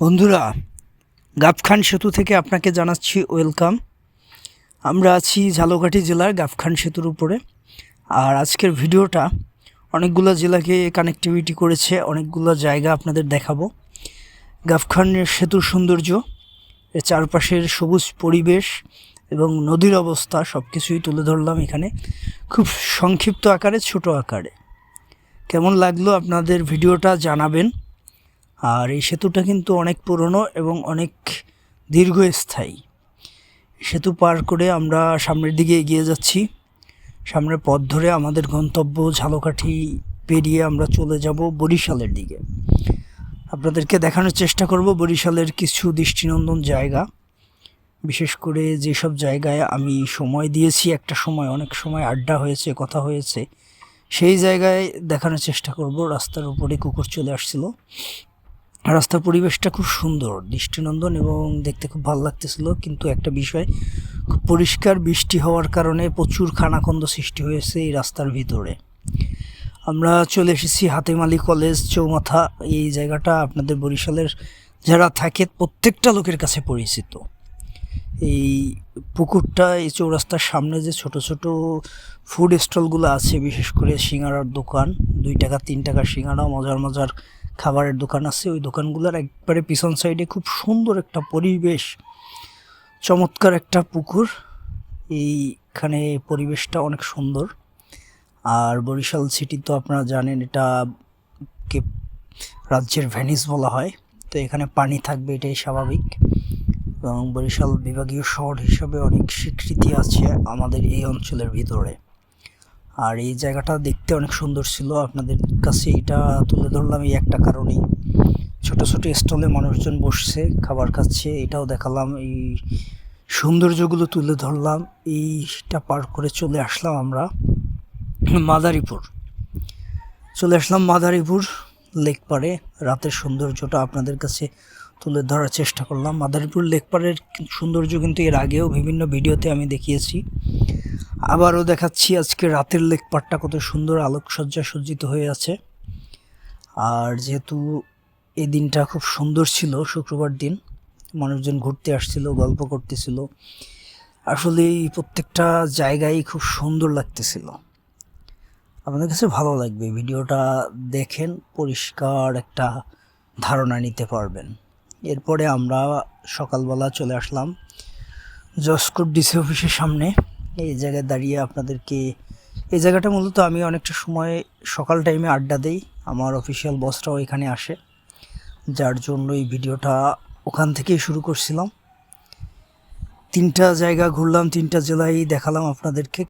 বন্ধুরা গাফখান সেতু থেকে আপনাকে জানাচ্ছি ওয়েলকাম। আমরা আছি ঝালকাঠি জেলার গাফখান সেতুর উপরে। আর আজকের ভিডিওটা অনেকগুলো জেলাকে কানেক্টিভিটি করেছে, অনেকগুলো জায়গা আপনাদের দেখাবো। গাফখান সেতুর সৌন্দর্য, এর চারপাশের সবুজ পরিবেশ এবং নদীর অবস্থা সব কিছুই তুলে ধরলাম এখানে। খুব সংক্ষিপ্ত আকারে, ছোট আকারে। কেমন লাগল আপনাদের ভিডিওটা জানাবেন। আর এই সেতুটা কিন্তু অনেক পুরনো এবং অনেক দীর্ঘস্থায়ী। সেতু পার করে আমরা সামনের দিকে এগিয়ে যাচ্ছি। সামনের পথ ধরে আমাদের গন্তব্য ঝালকাঠি পেরিয়ে আমরা চলে যাব বরিশালের দিকে। আপনাদেরকে দেখানোর চেষ্টা করব বরিশালের কিছু দৃষ্টিনন্দন জায়গা। বিশেষ করে যেসব জায়গায় আমি সময় দিয়েছি, একটা সময়, অনেক সময় আড্ডা হয়েছে, কথা হয়েছে, সেই জায়গায় দেখানোর চেষ্টা করব। রাস্তার উপরে কুকুর চলে আসছিল। রাস্তার পরিবেশটা খুব সুন্দর, দৃষ্টিনন্দন এবং দেখতে খুব ভালো লাগতেছিল। কিন্তু একটা বিষয়, খুব পরিষ্কার বৃষ্টি হওয়ার কারণে প্রচুর খানাখন্দ সৃষ্টি হয়েছে এই রাস্তার ভিতরে। আমরা চলে এসেছি হাতেমালি কলেজ, চৌমাথা, এই জায়গাটা আপনাদের বরিশালের যারা থাকে প্রত্যেকটা লোকের কাছে পরিচিত। এই পুকুরটা, এই চৌরাস্তার সামনে যে ছোট ছোট ফুড স্টলগুলো আছে, বিশেষ করে সিঙ্গারার দোকান, দুই টাকা, তিন টাকা সিঙ্গারা, মজার মজার খাবারের দোকান আছে, ওই দোকানগুলোর একবারে পিছন সাইডে খুব সুন্দর একটা পরিবেশ, চমৎকার একটা পুকুর, এইখানে পরিবেশটা অনেক সুন্দর। আর বরিশাল সিটি তো আপনারা জানেন এটা কে, রাজ্যের ভেনিস বলা হয়, তো এখানে পানি থাকবে এটাই স্বাভাবিক। এবং বরিশাল বিভাগীয় শহর হিসাবে অনেক স্বীকৃতি আছে আমাদের এই অঞ্চলের ভিতরে। আর এই জায়গাটা দেখতে অনেক সুন্দর ছিল। আপনাদের কাছে এটা তুলে ধরলাম এই একটা কারণেই। ছোট ছোট স্টলে মানুষজন বসছে, খাবার খাচ্ছে, এটাও দেখালাম। এই সৌন্দর্যগুলো তুলে ধরলাম। এইটা পার করে চলে আসলাম আমরা মাদারীপুর। চলে আসলাম মাদারীপুর লেক পাড়ে। রাতের সৌন্দর্যটা আপনাদের কাছে তুলে ধরার চেষ্টা করলাম। মাদারীপুর লেক পাড়ের সৌন্দর্য কিন্তু এর আগেও বিভিন্ন ভিডিওতে আমি দেখিয়েছি। আবারও দেখাচ্ছি আজকে রাতের লেক পাড়টা কত সুন্দর আলোকসজ্জা সজ্জিত হয়ে আছে। আর যেহেতু এই দিনটা খুব সুন্দর ছিল, শুক্রবার দিন, মানুষজন ঘুরতে আসছিল, গল্প করতেছিল। আসলে এই প্রত্যেকটা জায়গায় খুব সুন্দর লাগতেছিল। আপনাদের কাছে ভালো লাগবে ভিডিওটা দেখেন, পরিষ্কার একটা ধারণা নিতে পারবেন। এরপরে আমরা সকালবেলা চলে আসলাম জসকোট ডিসি অফিসের সামনে। এই জায়গায় দাঁড়িয়ে আপনাদেরকে, এই জায়গাটা মূলত আমি অনেকটা সময় সকাল টাইমে আড্ডা দেই। আমার অফিসিয়াল বসটাও এখানে আসে। যার জন্য এই ভিডিওটা ওখান থেকেই শুরু করছিলাম। তিনটা জায়গা ঘুরলাম, তিনটা জেলায় দেখালাম আপনাদেরকে।